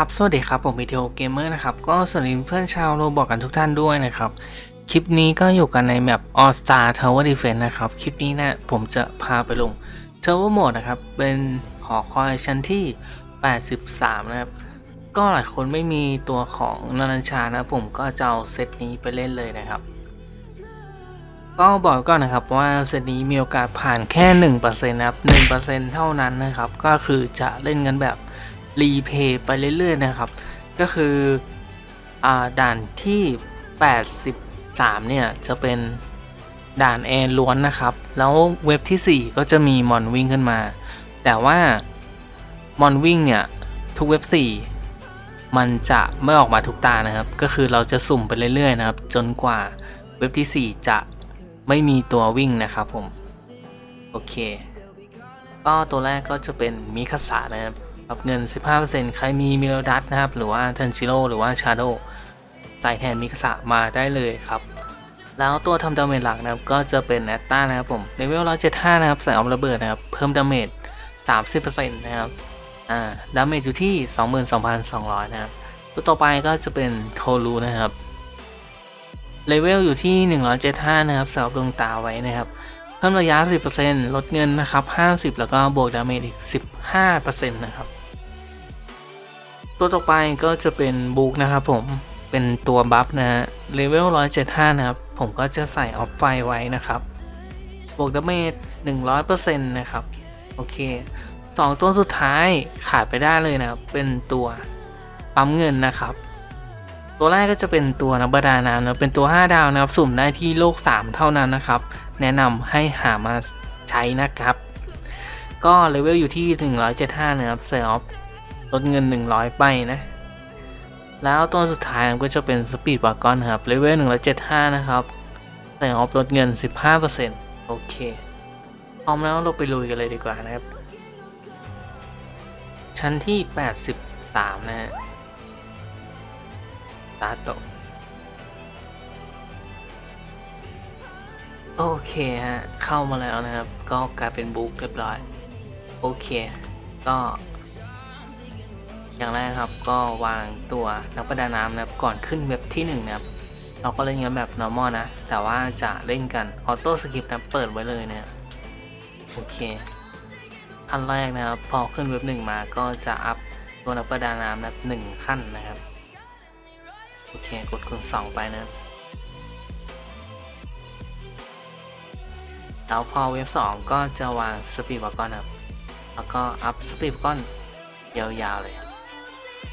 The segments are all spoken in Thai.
ครับสวัสดีครับ ผมวิดีโอเกมเมอร์นะครับ ก็สวัสดีเพื่อนชาวโรบอกกันทุกท่านด้วยนะครับ คลิปนี้ก็อยู่กันในแมป All Star Tower Defense นะครับ คลิปนี้เนะผมจะพาไปลง Tower Mode นะครับ เป็นหอคอยชั้นที่ 83 นะครับ ก็หลายคนไม่มีตัวของนารัญชานะ ผมก็จะเอาเซตนี้ไปเล่นเลยนะครับ ก็บอกก่อนนะครับว่าเซตนี้มีโอกาสผ่านแค่ 1%นะครับ1%เท่านั้นนะครับ ก็คือจะเล่นกันแบบ รีเพย์ไปเรื่อยๆนะครับ ก็คืออด่านที่ 83 เนี่ย จะเป็นด่านแอร์ล้วนนะครับ แล้วเว็บที่ 4 ก็จะมีมอนวิ่งขึ้นมา แต่ว่ามอนวิ่งเนี่ย ทุกเว็บ 4 มันจะไม่ออกมาทุกตานะครับ ก็คือเราจะสุ่มไปเรื่อยๆนะครับ จนกว่าเว็บที่ 4 จะไม่มีตัววิ่งนะครับผม โอเค ก็ตัวแรกก็จะเป็นมิคาสะนะครับ รับเงิน 15%ใครมีมิโลดัสนะครับ หรือว่าเทนชิโร่หรือว่าชาโดใส่แทนมิคาสะมาได้เลยครับ แล้วตัวทำดาเมจหลักนะครับ ก็จะเป็นแอตตานะครับผมเลเวล175 นะครับ ใส่ออมระเบิดนะครับ เพิ่มดาเมจ 30%นะครับ อ่า ดาเมจอยู่ที่ 22,200 นะครับ ตัวต่อไปก็จะเป็นโทรูนะครับ เลเวลอยู่ที่ 175 นะครับสำหรับดวงตาไว้นะครับเพิ่มระยะ 10%ลดเงินนะครับ 50 แล้วก็บวกดาเมจอีก 15%นะครับ ตัวต่อไปก็จะเป็นบุ๊กนะครับผมเป็นตัวบัฟนะฮะเลเวล175 นะครับ ผมก็จะใส่ออฟไฟไว้นะครับ บวกดาเมจ100%นะครับ โอเคสองตัวสุดท้ายขาดไปได้เลยนะครับ เป็นตัวปั๊มเงินนะครับ ตัวแรกก็จะเป็นตัวนักประดาน้ำนะเป็นตัว 5 ดาวนะครับ สุ่มได้ที่โลก 3 เท่านั้นนะครับ แนะนำให้หามาใช้นะครับ ก็เลเวลอยู่ที่ 175 นะครับเซอร์ออฟ ลดเงิน 100 ไปนะ แล้วตัวสุดท้ายก็จะเป็นสปีดวากอนครับเลเวล175 นะครับเซอร์ออฟลดเงิน 15%โอเคพร้อมแล้วเราไปลุยกันเลยดีกว่านะครับ ชั้นที่ 83 นะฮะตาโตโอเคฮะ เข้ามาแล้วนะครับ ก็กลายเป็นบุ๊กเรียบร้อย โอเค ก็ อย่างแรกครับก็วางตัวนักประดาน้ำนะครับก่อนขึ้นเว็บที่หนึ่งนะครับเราก็เล่นกันแบบ normal นะ แต่ว่าจะเล่นกันออโต้สกิปนะเปิดไว้เลยเนะครับโอเคขั้นแรกนะครับพอขึ้นเว็บหนึ่งมาก็จะอัพตัวนักประดาน้ำนะหนึ่งขั้นนะครับโอเคกดคูณสองไปนะแล้วพอเว็บสองก็จะวางสปีดบก้อนครับแล้วก็อัพสปีดบก้อนยาวๆเลย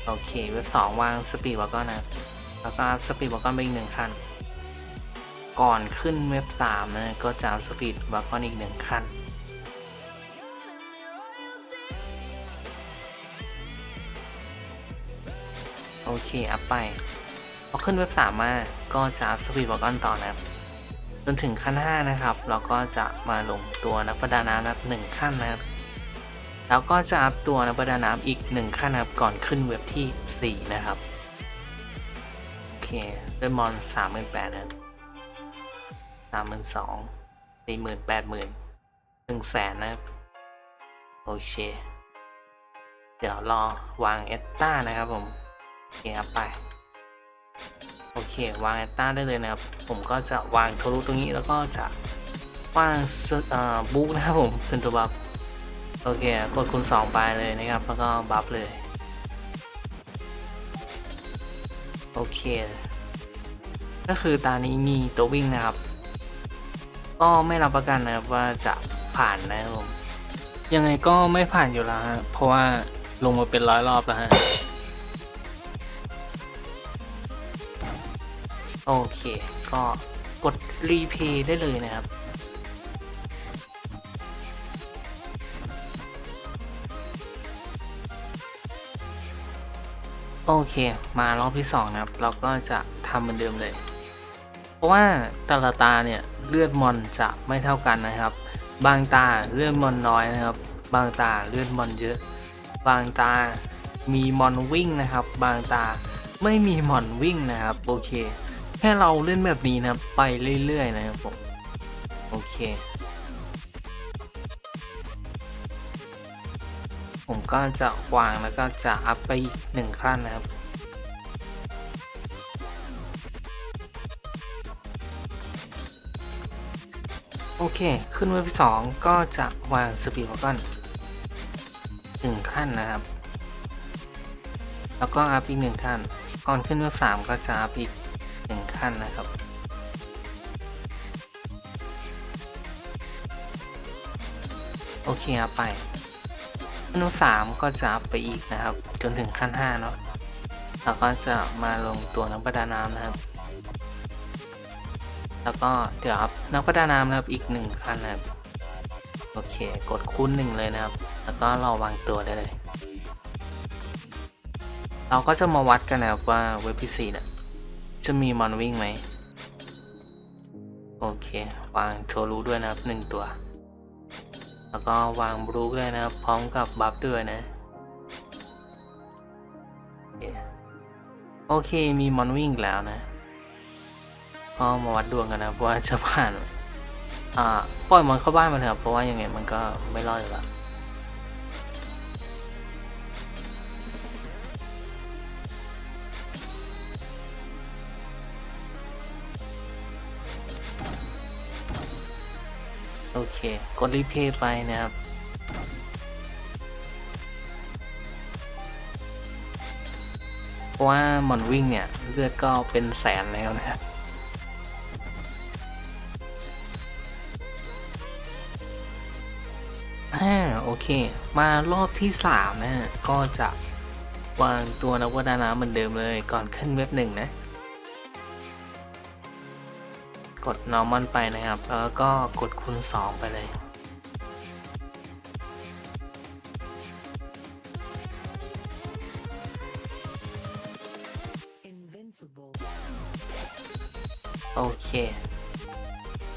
โอเค เว็บสองวางสปีดบก้อนนะครับแล้วก็สปีดบก้อนไปอีกหนึ่งขั้น ก่อนขึ้นเว็บสามนะก็จะสปีดบก้อนอีกหนึ่งขั้นโอเค อัพไป พอขึ้นเว็บ3มาก็จะอัพสปีดบอกอนต่อนะครับ จนถึงขั้น 5 นะครับ เราก็จะมาลงตัวนักประดาน้ำนะครับ1ขั้นนะครับ แล้วก็จะอัพตัวนักประดาน้ำอีก1ขั้นนะครับก่อนขึ้นเว็บที่ 4 นะครับ โอเคด้วยมอน38,000นะครับ32,000 40,000 80,000 1แสนนะครับ โอเค เดี๋ยวรอวางเอตตานะครับผมโอเคครับไปโอเควางแอตตาได้เลยนะครับ ผมก็จะวางโทรุตรงนี้แล้วก็จะวางบุ๊กนะครับผมเป็นตัวบัฟ โอเค กดคูณสองไปเลยนะครับ แล้วก็บัฟเลย โอเค ก็คือตานี้มีตัววิ่งนะครับ ก็ไม่รับประกันนะครับว่าจะผ่านนะครับผมยังไงก็ไม่ผ่านอยู่แล้วฮะ เพราะว่าลงมาเป็นร้อยรอบแล้วฮะ โอเค ก็กดรีเพย์ได้เลยนะครับ โอเค มารอบที่สองนะครับ เราก็จะทำเหมือนเดิมเลย เพราะว่าแต่ละตาเนี่ยเลือดมอนจะไม่เท่ากันนะครับ บางตาเลือดมอนน้อยนะครับ บางตาเลือดมอนเยอะ บางตามีมอนวิ่งนะครับ บางตาไม่มีมอนวิ่งนะครับ โอเค แค่เราเล่นแบบนี้นะครับ ไปเรื่อยๆนะครับผม โอเค ผมก็จะวางแล้วก็จะอัพไปอีกหนึ่งขั้นนะครับโอเค ขึ้นเว็บสองก็จะวางสปีดวากอนหนึ่งขั้นนะครับ แล้วก็อัพอีกหนึ่งขั้น ก่อนขึ้นเว็บสามก็จะอัพอีกหนึ่งขั้นนะครับ โอเคอัพไป ขั้นสามก็จะไปอีกนะครับ จนถึงขั้นห้าเนาะแล้วก็จะมาลงตัวนักประดาน้ำนะครับ แล้วก็เดี๋ยวอัพนักประดาน้ำนะครับอีกหนึ่งขั้นนะครับโอเค กดคูณหนึ่งเลยนะครับ แล้วก็เราวางตัวได้เลย เราก็จะมาวัดกันนะครับว่าเว็บที่สี่เนี่ยจะมีมอนวิ่งไหม โอเค วางโชลูด้วยนะครับหนึ่งตัว แล้วก็วางบลูด้วยนะครับพร้อมกับบัฟด้วยนะ โอเคมีมอนวิ่งแล้วนะก็มาวัดดวงกันนะครับว่าจะผ่านอ่าปล่อยมอนเข้าบ้านมาเถอะเพราะว่ายังไงมันก็ไม่รอดอยู่แล้ว เค กดรีเพย์ไปนะครับ เพราะว่าหมอนวิ่งเนี่ย เลือดก็เป็นแสนแล้วนะครับอ่าโอเค มารอบที่สามนะฮะก็จะวางตัวนักวดาน้ำเหมือนเดิมเลยก่อนขึ้นเว็บหนึ่งนะ กด normal ไปนะครับ แล้วก็กดคูณ2 ไปเลยโอเค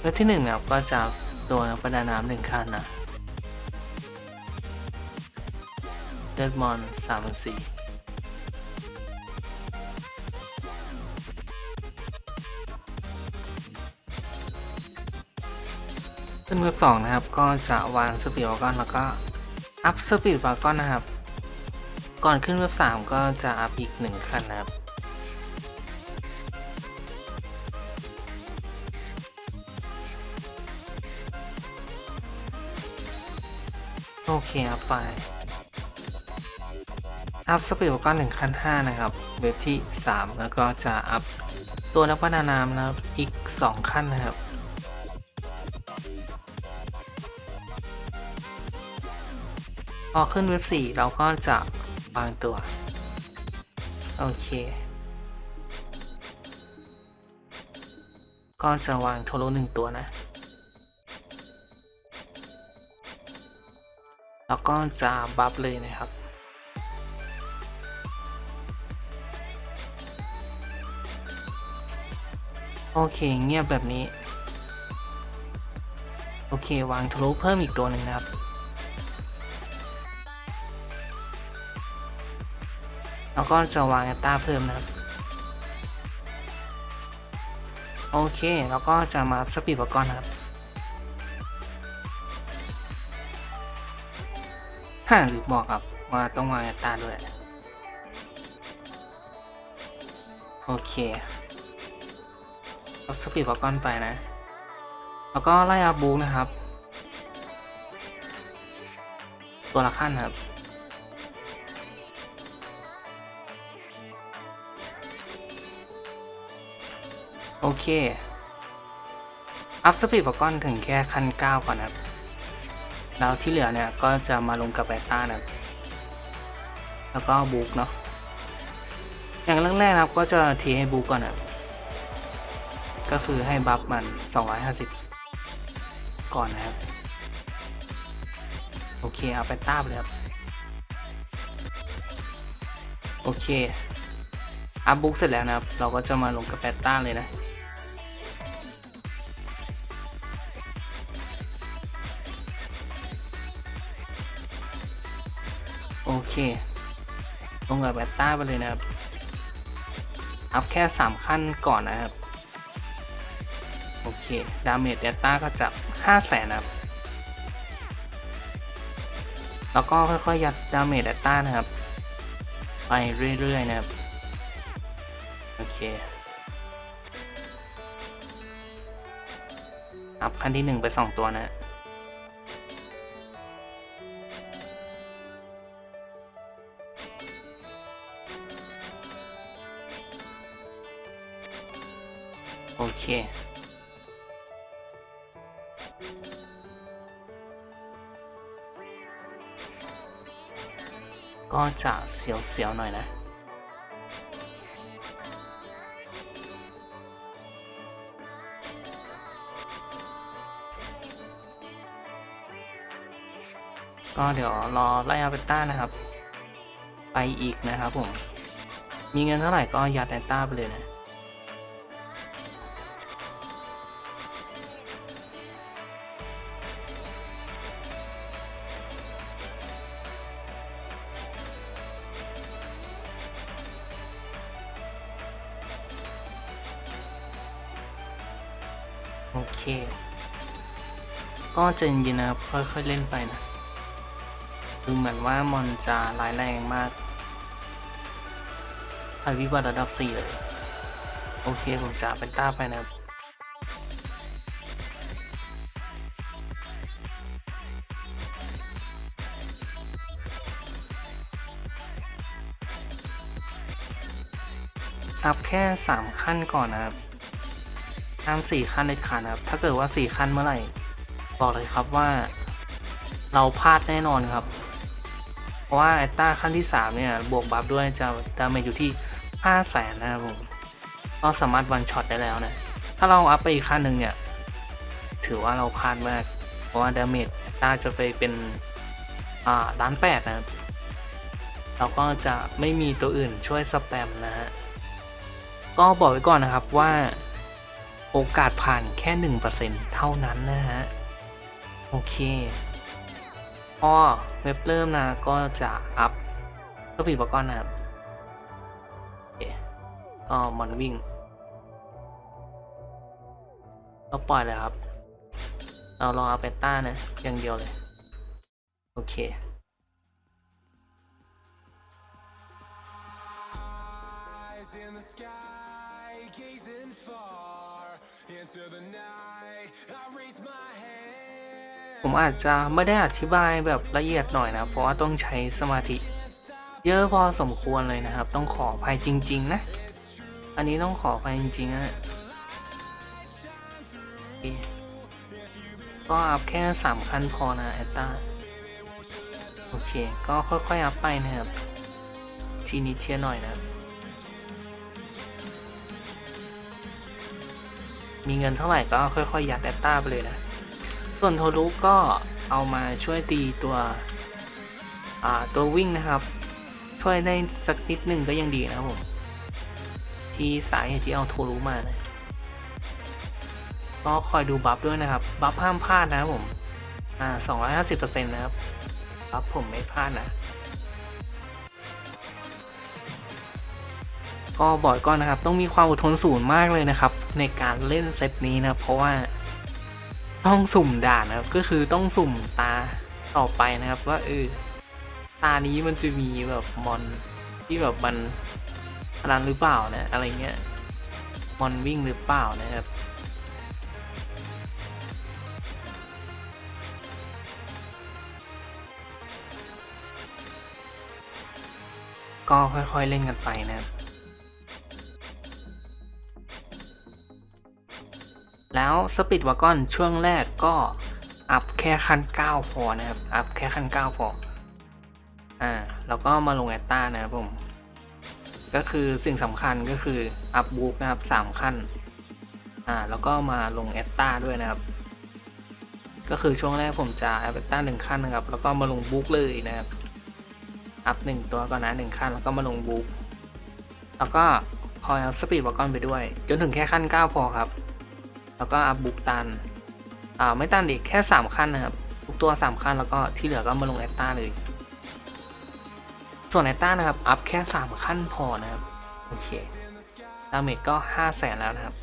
เว็บที่หนึ่งนะครับก็จะตัวนักประดาน้ำหนึ่งขั้นนะเลือดมอนสามสี่ ขึ้นเว็บ2นะครับ ก็จะวางสปีดวากอนแล้วก็อัพสปีดวากอนนะครับ ก่อนขึ้นเว็บ3ก็จะอัพอีก1ขั้นนะครับโอเคอัพไปอัพสปีดวากอน1ขั้น5นะครับ เว็บที่3แล้วก็จะอัพตัวนักประดาน้ำนะครับ อีก2ขั้นนะครับ อขึ้นเว็บ4เราก็จะวางตัว โอเค ก็จะวางโทโรหนึ่งตัวนะ แล้วก็จะบัฟเลยนะครับโอเค เงียบแบบนี้ โอเค วางโทโรเพิ่มอีกตัวหนึ่งนะครับ แล้วก็จะวางแอตตาเพิ่มนะครับ โอเค แล้วก็จะมาสปีดวากอนนะครับฮ่าหรือบอกครับว่าต้องวางแอตตาด้วย โอเคเอาสปีดวากอนไปนะ แล้วก็ไล่อาบูนะครับ ตัวละขั้นครับ โอเค อัพสปีดพอกอนถึงแค่ขั้น 9 ก่อนนะครับ แล้วที่เหลือเนี่ย ก็จะมาลงกับแบต้านะครับ แล้วก็บุกเนาะ อย่างแรกๆนะครับก็จะทีให้บุกก่อนนะก็คือให้บัฟมัน 250 ก่อนนะครับ โอเค เอาแบต้าไปเลยครับ โอเคอัพบุ๊กเสร็จแล้วนะครับ เราก็จะมาลงกับแบต้าเลยนะ ลงกับแบต้าไปเลยนะครับ อัพแค่ 3 ขั้นก่อนนะครับ โอเค ดาเมจแบต้าก็จะ5แสนนะครับ แล้วก็ค่อยๆยัดดาเมจแอตตานะครับ ไปเรื่อยๆนะครับ โอเค อัพขั้นที่หนึ่งไปสองตัวนะ เค ก็จะเสียวๆหน่อยนะ ก็เดี๋ยวรอไล่อาเบต้านะครับ ไปอีกนะครับผม มีเงินเท่าไหร่ก็ยัดแอนต้าไปเลยนะ เค ก็ใจะเย็นๆนะครับค่อยๆเล่นไปนะดูเหมือนว่ามอนจะร้ายแรงมากภัยวิบัติระดับ 4 เลย โอเค ผมจะเป็นต้าไปนะครับอัพแค่ 3 ขั้นก่อนนะครับ ห้าม4ขั้นเด็ดขาดนครับ ถ้าเกิดว่า4ขั้นเมื่อไหร่ บอกเลยครับว่า เราพลาดแน่นอนครับ เพราะว่าแอตตาขั้นที่3เนี่ย บวกบัฟด้วยจะดาเมจอยู่ที่5 0 0แสนนะครับผมก็สามารถวันช็อตได้แล้วนะ ถ้าเราอัพไปอีกขั้นหนึ่งเนี่ย ถือว่าเราพลาดมาก เพราะว่าดาเมจแอตตาจะไปเป็น อ่าล้านแปดนะครับเราก็จะไม่มีตัวอื่นช่วยสแปมนะฮะ ก็บอกไว้ก่อนนะครับว่า โอกาสผ่านแค่ 1%เท่านั้นนะฮะ โอเคพอเว็บเริ่มนะก็จะอัพก็ปิดประกอบนะครับโอเคก็มอนวิ่งก็ปล่อยเลยครับ เรารอเอัพเบต้านะอย่างเดียวเลย โอเค Eyes in the sky, gazing far ผมอาจจะไม่ได้อธิบายแบบละเอียดหน่อยนะ เพราะว่าต้องใช้สมาธิ เยอะพอสมควรเลยนะครับ ต้องขออภัยจริง ๆ นะ อันนี้ต้องขออภัยจริงๆนะก็อัพแค่สามขั้นพอนะแอตตาโอเค ก็ค่อยๆอัพไปนะครับ ทีนี้เทียหน่อยนะ มีเงินเท่าไหร่ก็ค่อยๆยัดแอตตาไปเลยนะ ส่วนโทรุก็เอามาช่วยตีตัวตัววิ่งนะครับ ช่วยได้สักนิดหนึ่งก็ยังดีนะผมที่สาเหตุที่เอาโทรุมานะก็คอยดูบัฟด้วยนะครับ บัฟห้ามพลาดนะครับผมอ่าสองร้อยห้าสิบเปอร์เซ็นต์นะครับบัฟผมไม่พลาดนะ ก็บอกก่อนนะครับต้องมีความอดทนสูงมากเลยนะครับ ในการเล่นเซตนี้นะเพราะว่าต้องสุ่มด่านนะครับก็คือต้องสุ่มตาต่อไปนะครับว่าเออตานี้มันจะมีแบบมอนที่แบบมันอันนั้นหรือเปล่านะอะไรเงี้ยมอนวิ่งหรือเปล่านะครับก็ค่อยๆเล่นกันไปนะครับ แล้วสปีดวากอนช่วงแรกก็อัพแค่ขั้น 9 พอนะครับ อัพแค่ขั้น 9 พอ อ่า แล้วก็มาลงแอตตานะครับผม ก็คือสิ่งสำคัญก็คืออัพบูกนะครับ 3 ขั้น อ่า แล้วก็มาลงแอตตาด้วยนะครับ ก็คือช่วงแรกผมจะอัพแอตตาหนึ่งขั้นนะครับ แล้วก็มาลงบูกเลยนะครับ อัพหนึ่งตัวก่อนนะหนึ่งขั้น แล้วก็มาลงบูกแล้วก็คอยอัพสปีดวากอนไปด้วย จนถึงแค่ขั้น 9 พอครับ แล้วก็อัพบุกตันอ่าไม่ตันอีกแค่ 3 ขั้นนะครับ ทุกตัว 3 ขั้นแล้วก็ที่เหลือก็มาลงแอตตาเลย ส่วนแอตตานะครับอัพแค่ 3 ขั้นพอนะครับ โอเคดาเมจก็5 0 0แสนแล้วนะครับ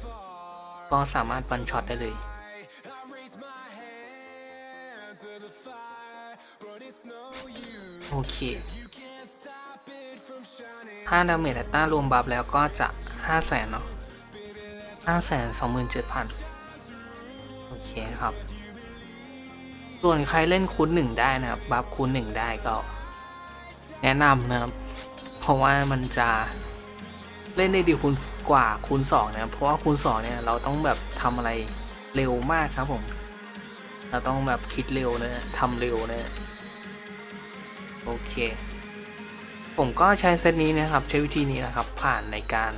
ก็สามารถฟันช็อตได้เลยโอเคถ้าดาเมจแอตตารวมบัฟแล้วก็จะห้าแสนเนาะ ห้าแสนสองหมื่นเจ็ดพันโอเคครับ ส่วนใครเล่นคูณหนึ่งได้นะครับ บัฟคูณหนึ่งได้ก็ แนะนำนะครับ เพราะว่ามันจะเล่นได้ดีคูณกว่าคูณสองนะครับ เพราะว่าคูณสองเนี่ยเราต้องแบบทำอะไรเร็วมากครับผม เราต้องแบบคิดเร็วนะทำเร็วนะโอเค ผมก็ใช้เซตนี้นะครับ ใช้วิธีนี้นะครับ ผ่านในการ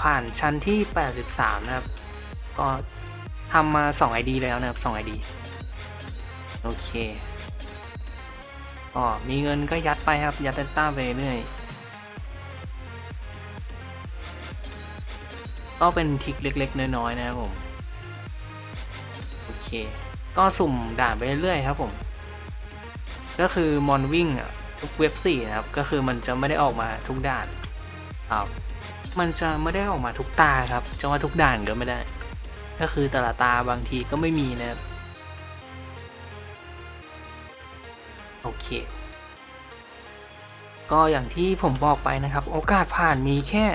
ผ่านชั้นที่ 83 นะครับ ก็ทำมา 2 ID แล้วนะครับ 2 ID โอเคก็มีเงินก็ยัดไปครับ ยัดเดต้าไปเรื่อยก็เป็นทิกเล็กๆ น้อยๆ นะครับผม โอเค ก็สุ่มด่านไปเรื่อยครับผม ก็คือมอนวิ่งทุกเว็บสี่นะครับ ก็คือมันจะไม่ได้ออกมาทุกด่านครับ มันจะไม่ได้ออกมาทุกตาครับจะว่าทุกด่านก็ไม่ได้ ก็คือแต่ละตาบางทีก็ไม่มีนะครับ โอเค ก็อย่างที่ผมบอกไปนะครับ โอกาสผ่านมีแค่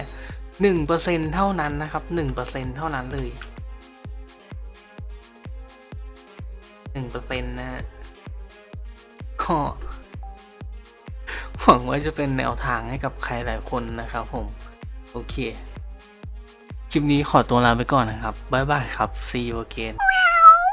หนึ่งเปอร์เซ็นเท่านั้นนะครับหนึ่งเปอร์เซ็นเท่านั้นเลยหนึ่งเปอร์เซ็นนะฮะก็หวังว่าจะเป็นแนวทางให้กับใครหลายคนนะครับผม โอเค คลิปนี้ขอตัวลาไปก่อนนะครับ บ๊ายบายครับ see you again